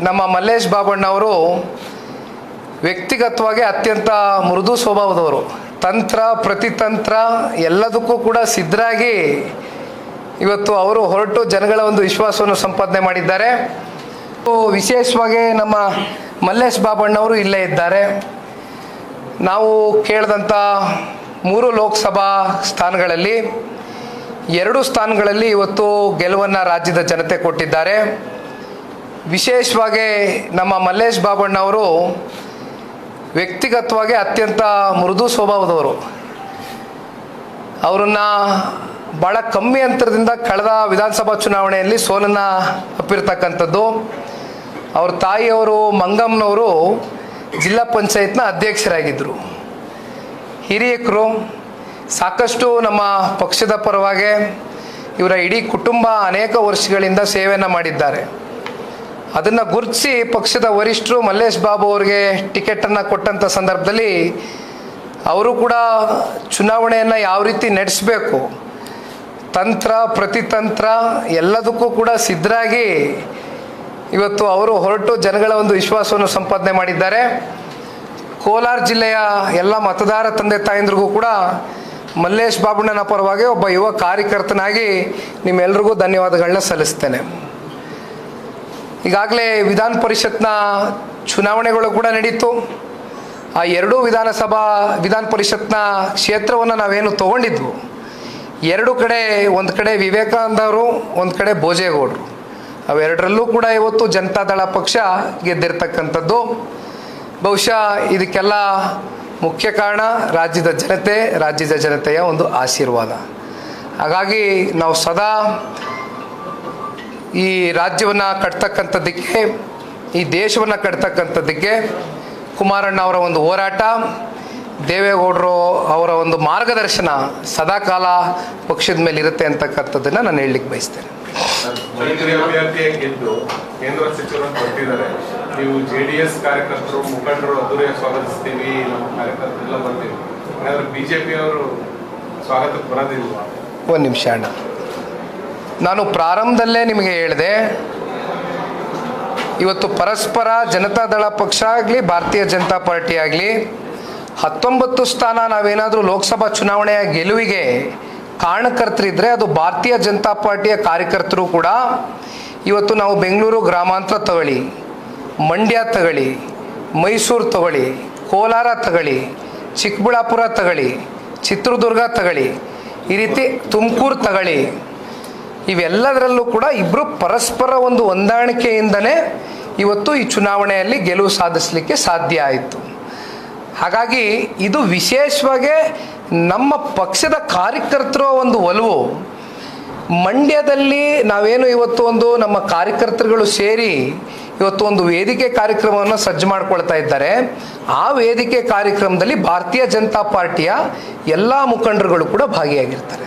ನಮ್ಮ ಮಲ್ಲೇಶ್ ಬಾಬಣ್ಣ ಅವರು ವ್ಯಕ್ತಿಗತವಾಗಿ ಅತ್ಯಂತ ಮೃದು ಸ್ವಭಾವದವರು. ತಂತ್ರ, ಪ್ರತಿತಂತ್ರ ಎಲ್ಲದಕ್ಕೂ ಕೂಡ ಸಿದ್ಧರಾಗಿ ಇವತ್ತು ಅವರು ಹೊರಟು ಜನಗಳ ಒಂದು ವಿಶ್ವಾಸವನ್ನು ಸಂಪಾದನೆ ಮಾಡಿದ್ದಾರೆ. ವಿಶೇಷವಾಗಿ ನಮ್ಮ ಮಲ್ಲೇಶ್ ಬಾಬಣ್ಣವರು ಇಲ್ಲೇ ಇದ್ದಾರೆ. ನಾವು ಕೇಳಿದಂಥ ಮೂರು ಲೋಕಸಭಾ ಸ್ಥಾನಗಳಲ್ಲಿ ಎರಡು ಸ್ಥಾನಗಳಲ್ಲಿ ಇವತ್ತು ಗೆಲುವನ್ನು ರಾಜ್ಯದ ಜನತೆ ಕೊಟ್ಟಿದ್ದಾರೆ. ವಿಶೇಷವಾಗಿ ನಮ್ಮ ಮಲ್ಲೇಶ್ ಬಾಬಣ್ಣವರು ವ್ಯಕ್ತಿಗತವಾಗಿ ಅತ್ಯಂತ ಮೃದು ಸ್ವಭಾವದವರು. ಅವರನ್ನು ಭಾಳ ಕಮ್ಮಿ ಅಂತರದಿಂದ ಕಳೆದ ವಿಧಾನಸಭಾ ಚುನಾವಣೆಯಲ್ಲಿ ಸೋಲನ್ನು ಒಪ್ಪಿರ್ತಕ್ಕಂಥದ್ದು. ಅವ್ರ ತಾಯಿಯವರು ಮಂಗಮ್ಮನವರು ಜಿಲ್ಲಾ ಪಂಚಾಯತ್ನ ಅಧ್ಯಕ್ಷರಾಗಿದ್ದರು. ಹಿರಿಯಕರು ಸಾಕಷ್ಟು ನಮ್ಮ ಪಕ್ಷದ ಪರವಾಗಿ ಇವರ ಇಡೀ ಕುಟುಂಬ ಅನೇಕ ವರ್ಷಗಳಿಂದ ಸೇವೆಯನ್ನು ಮಾಡಿದ್ದಾರೆ. ಅದನ್ನು ಗುರುತಿಸಿ ಪಕ್ಷದ ವರಿಷ್ಠರು ಮಲ್ಲೇಶ್ ಬಾಬು ಅವರಿಗೆ ಟಿಕೆಟನ್ನು ಕೊಟ್ಟಂಥ ಸಂದರ್ಭದಲ್ಲಿ ಅವರು ಕೂಡ ಚುನಾವಣೆಯನ್ನು ಯಾವ ರೀತಿ ನಡೆಸಬೇಕು, ತಂತ್ರ, ಪ್ರತಿತಂತ್ರ ಎಲ್ಲದಕ್ಕೂ ಕೂಡ ಸಿದ್ಧರಾಗಿ ಇವತ್ತು ಅವರು ಹೊರಟು ಜನಗಳ ಒಂದು ವಿಶ್ವಾಸವನ್ನು ಸಂಪಾದನೆ ಮಾಡಿದ್ದಾರೆ. ಕೋಲಾರ ಜಿಲ್ಲೆಯ ಎಲ್ಲ ಮತದಾರ ತಂದೆ ತಾಯಂದ್ರಿಗೂ ಕೂಡ ಮಲ್ಲೇಶ್ ಬಾಬಣ್ಣನ ಪರವಾಗಿ ಒಬ್ಬ ಯುವ ಕಾರ್ಯಕರ್ತನಾಗಿ ನಿಮ್ಮೆಲ್ರಿಗೂ ಧನ್ಯವಾದಗಳನ್ನ ಸಲ್ಲಿಸ್ತೇನೆ. ಈಗಾಗಲೇ ವಿಧಾನ ಪರಿಷತ್ನ ಚುನಾವಣೆಗಳು ಕೂಡ ನಡೀತು. ಆ ಎರಡೂ ವಿಧಾನಸಭಾ ವಿಧಾನ ಪರಿಷತ್ನ ಕ್ಷೇತ್ರವನ್ನು ನಾವೇನು ತೊಗೊಂಡಿದ್ವು. ಎರಡು ಕಡೆ, ಒಂದು ಕಡೆ ವಿವೇಕಾನಂದ ಅವರು ಒಂದು ಕಡೆ ಭೋಜೇಗೌಡರು. ಅವೆರಡರಲ್ಲೂ ಕೂಡ ಇವತ್ತು ಜನತಾದಳ ಪಕ್ಷ ಗೆದ್ದಿರ್ತಕ್ಕಂಥದ್ದು. ಬಹುಶಃ ಇದಕ್ಕೆಲ್ಲ ಮುಖ್ಯ ಕಾರಣ ರಾಜ್ಯದ ಜನತೆ, ರಾಜ್ಯದ ಜನತೆಯ ಒಂದು ಆಶೀರ್ವಾದ. ಹಾಗಾಗಿ ನಾವು ಸದಾ ಈ ರಾಜ್ಯವನ್ನು ಕಟ್ತಕ್ಕಂಥದ್ದಕ್ಕೆ ಈ ದೇಶವನ್ನು ಕಟ್ತಕ್ಕಂಥದ್ದಕ್ಕೆ ಕುಮಾರಣ್ಣ ಅವರ ಒಂದು ಹೋರಾಟ ದೇವೇಗೌಡರು ಅವರ ಒಂದು ಮಾರ್ಗದರ್ಶನ ಸದಾಕಾಲ ಪಕ್ಷದ ಮೇಲೆ ಇರುತ್ತೆ ಅಂತಕ್ಕಂಥದ್ದನ್ನು ನಾನು ಹೇಳಲಿಕ್ಕೆ ಬಯಸ್ತೇನೆ. ಕೇಂದ್ರ ಸಚಿವರನ್ನು ಬರ್ತಿದ್ದಾರೆ ನೀವು ಜೆಡಿಎಸ್ ಕಾರ್ಯಕರ್ತರು ಮುಖಂಡರು ಅದ್ದೂರಿಯಾಗಿ ಸ್ವಾಗತಿಸ್ತೀವಿ ನಮ್ಮ ಕಾರ್ಯಕರ್ತರೆಲ್ಲ ಬರ್ತೀವಿ. ಹಾಗಾದ್ರೆ ಬಿಜೆಪಿ ಅವರು ಸ್ವಾಗತಕ್ಕೆ ಬರೋದಿಲ್ವಾ? ಒಂದು ನಿಮಿಷ ಅಣ್ಣ. ನಾನು ಪ್ರಾರಂಭದಲ್ಲೇ ನಿಮಗೆ ಹೇಳಿದೆ, ಇವತ್ತು ಪರಸ್ಪರ ಜನತಾದಳ ಪಕ್ಷ ಆಗಲಿ, ಭಾರತೀಯ ಜನತಾ ಪಾರ್ಟಿ ಆಗಲಿ, ಹತ್ತೊಂಬತ್ತು ಸ್ಥಾನ ನಾವೇನಾದರೂ ಲೋಕಸಭಾ ಚುನಾವಣೆಯ ಗೆಲುವಿಗೆ ಕಾರಣಕರ್ತರಿದ್ದರೆ ಅದು ಭಾರತೀಯ ಜನತಾ ಪಾರ್ಟಿಯ ಕಾರ್ಯಕರ್ತರು ಕೂಡ ಇವತ್ತು ನಾವು ಬೆಂಗಳೂರು ಗ್ರಾಮಾಂತರ ತಗೊಳ್ಳಿ, ಮಂಡ್ಯ ತಗೊಳ್ಳಿ, ಮೈಸೂರು ತಗೊಳ್ಳಿ, ಕೋಲಾರ ತಗೊಳ್ಳಿ, ಚಿಕ್ಕಬಳ್ಳಾಪುರ ತಗೊಳ್ಳಿ, ಚಿತ್ರದುರ್ಗ ತಗೊಳ್ಳಿ, ಈ ರೀತಿ ತುಮಕೂರು ತಗೊಳ್ಳಿ. ಇವೆಲ್ಲದರಲ್ಲೂ ಕೂಡ ಇಬ್ಬರು ಪರಸ್ಪರ ಒಂದು ಹೊಂದಾಣಿಕೆಯಿಂದನೇ ಇವತ್ತು ಈ ಚುನಾವಣೆಯಲ್ಲಿ ಗೆಲುವು ಸಾಧಿಸಲಿಕ್ಕೆ ಸಾಧ್ಯ ಆಯಿತು. ಹಾಗಾಗಿ ಇದು ವಿಶೇಷವಾಗಿ ನಮ್ಮ ಪಕ್ಷದ ಕಾರ್ಯಕರ್ತರ ಒಂದು ಒಲವು. ಮಂಡ್ಯದಲ್ಲಿ ನಾವೇನು ಇವತ್ತು ಒಂದು ನಮ್ಮ ಕಾರ್ಯಕರ್ತರುಗಳು ಸೇರಿ ಇವತ್ತು ಒಂದು ವೇದಿಕೆ ಕಾರ್ಯಕ್ರಮವನ್ನು ಸಜ್ಜು ಮಾಡ್ಕೊಳ್ತಾ ಇದ್ದಾರೆ. ಆ ವೇದಿಕೆ ಕಾರ್ಯಕ್ರಮದಲ್ಲಿ ಭಾರತೀಯ ಜನತಾ ಪಾರ್ಟಿಯ ಎಲ್ಲ ಮುಖಂಡರುಗಳು ಕೂಡ ಭಾಗಿಯಾಗಿರ್ತಾರೆ.